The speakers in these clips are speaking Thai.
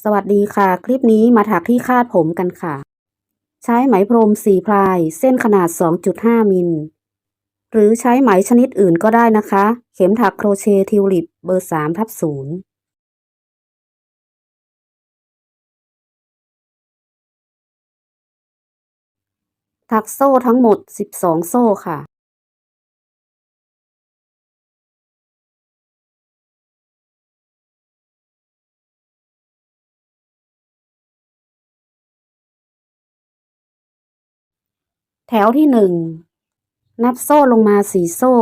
สวัสดีค่ะ คลิปนี้มาถักที่คาดผมกันค่ะ ใช้ไหมพรมสีพลาย เส้นขนาด 2.5 มิล หรือใช้ไหมชนิดอื่นก็ได้นะคะ เข็มถักโครเชต์ทิวลิปเบอร์3ทับ0ถักโซ่ทั้งหมด 12 โซ่ค่ะ แถวที่หนึ่ง นับโซ่ลงมาสี่โซ่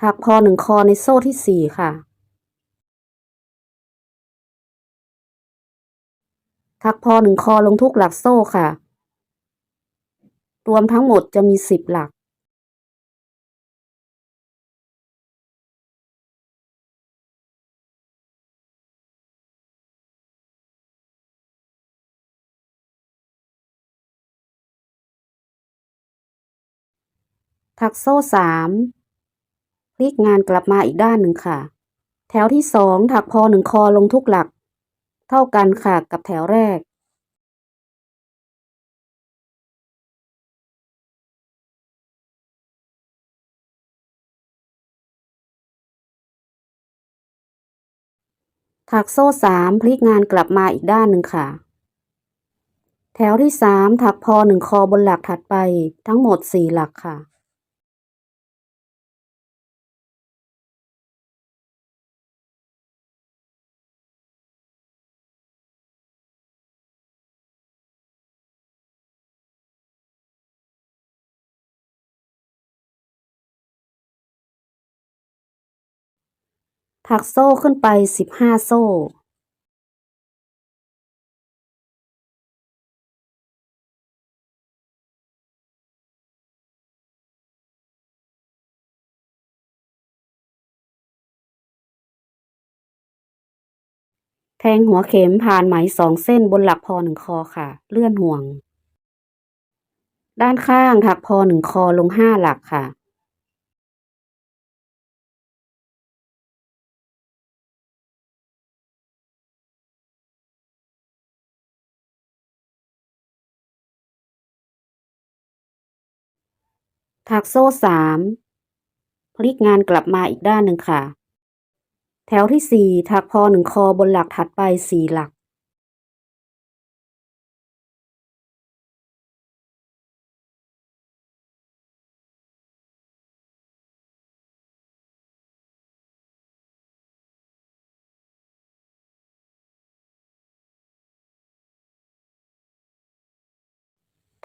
ถักพอหนึ่งคอในโซ่ที่สี่ค่ะ ถักพอหนึ่งคอลงทุกหลักโซ่ค่ะ รวมทั้งหมดจะมีสิบหลัก ถักโซ่สามพลิกงานกลับมาอีกด้านหนึ่งค่ะ แถวที่สองถักพอหนึ่งคอลงทุกหลัก เท่ากันค่ะกับแถวแรก ถักโซ่สามพลิกงานกลับมาอีกด้านหนึ่งค่ะ แถวที่สามถักพอหนึ่งคอบนหลักถัดไปทั้งหมดสี่หลักค่ะ ถักโซ่ขึ้นไปสิบห้าโซ่ แทงหัวเข็มผ่านไหมสองเส้นบนหลักพอหนึ่งคอค่ะ เลื่อนห่วง ด้านข้างถักพอหนึ่งคอลงห้าหลักค่ะ ถักโซ่สามพลิกงานกลับมาอีกด้านหนึ่งค่ะ แถวที่สี่ถักพอหนึ่งคอบนหลักถัดไปสี่หลัก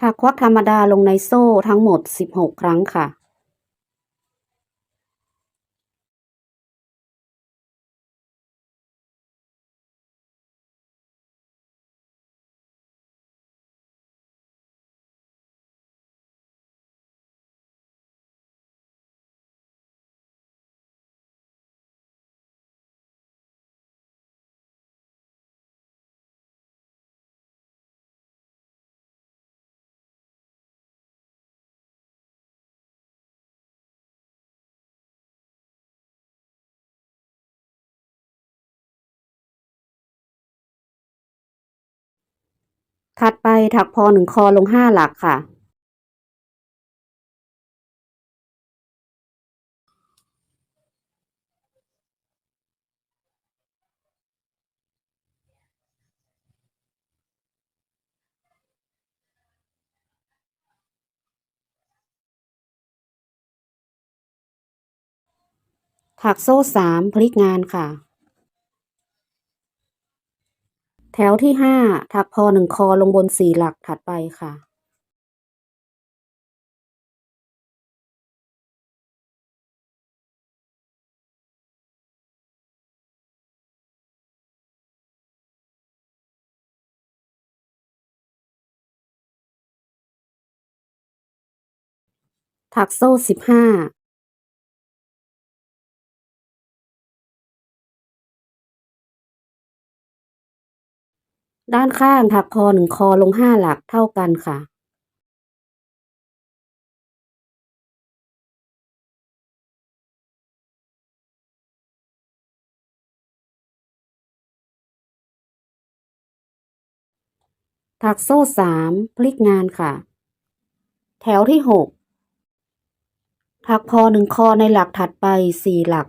ถักควักธรรมดาลงในโซ่ทั้งหมดสิบหกครั้งค่ะ ถัดไปถักพอหนึ่งคอลงห้าหลักค่ะ ถักโซ่สามพลิกงานค่ะ แถวที่ห้าถักพอหนึ่งคอลงบนสี่หลักถัดไปค่ะ ถักโซ่สิบห้า ด้านข้างถักพอหนึ่งคอลงห้าหลักเท่ากันค่ะ ถักโซ่สามพลิกงานค่ะ แถวที่หกถักพอหนึ่งคอในหลักถัดไปสี่หลัก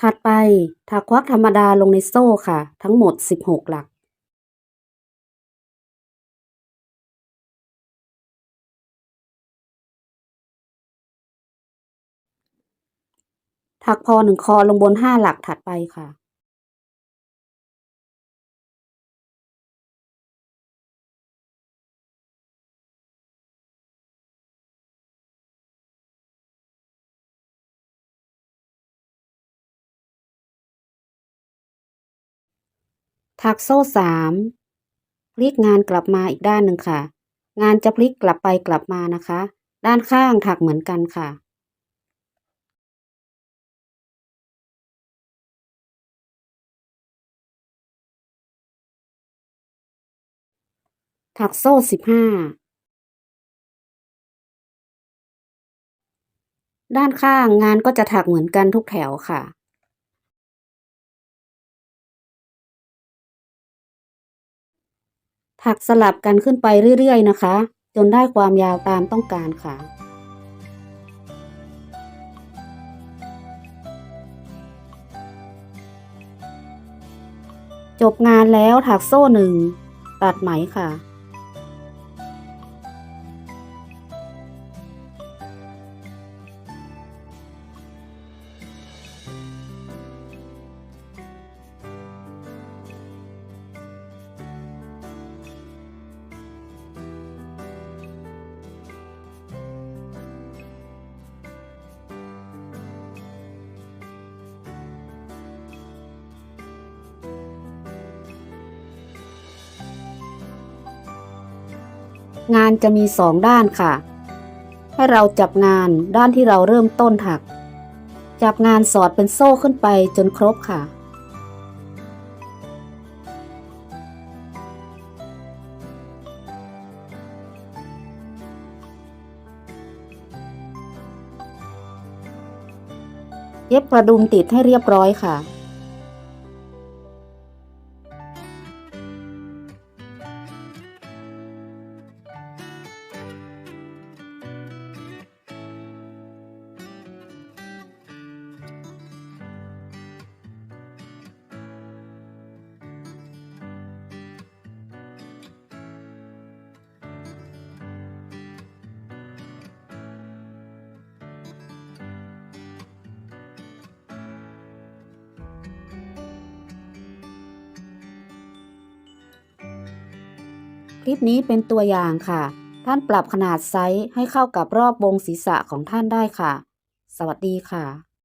ถัดไปถักควักธรรมดาลงในโซ่ค่ะ ทั้งหมด 16 หลัก ถักพอหนึ่งคอลงบน 5 หลักถัดไปค่ะ ถักโซ่สามพลิกงานกลับมาอีกด้านหนึ่งค่ะ งานจะพลิกกลับไปกลับมานะคะ ด้านข้างถักเหมือนกันค่ะ ถักโซ่สิบห้าด้านข้างงานก็จะถักเหมือนกันทุกแถวค่ะ ถักสลับกันขึ้นไปเรื่อยๆนะคะ จนได้ความยาวตามต้องการค่ะจบงานแล้วถักโซ่หนึ่งตัดไหมค่ะ งานจะมีสองด้านค่ะ ให้เราจับงานด้านที่เราเริ่มต้นถัก จับงานสอดเป็นโซ่ขึ้นไปจนครบค่ะ เย็บกระดุมติดให้เรียบร้อยค่ะ คลิปนี้เป็นตัวอย่างค่ะ ท่านปรับขนาดไซส์ให้เข้ากับรอบวงศีรษะของท่านได้ค่ะ สวัสดีค่ะ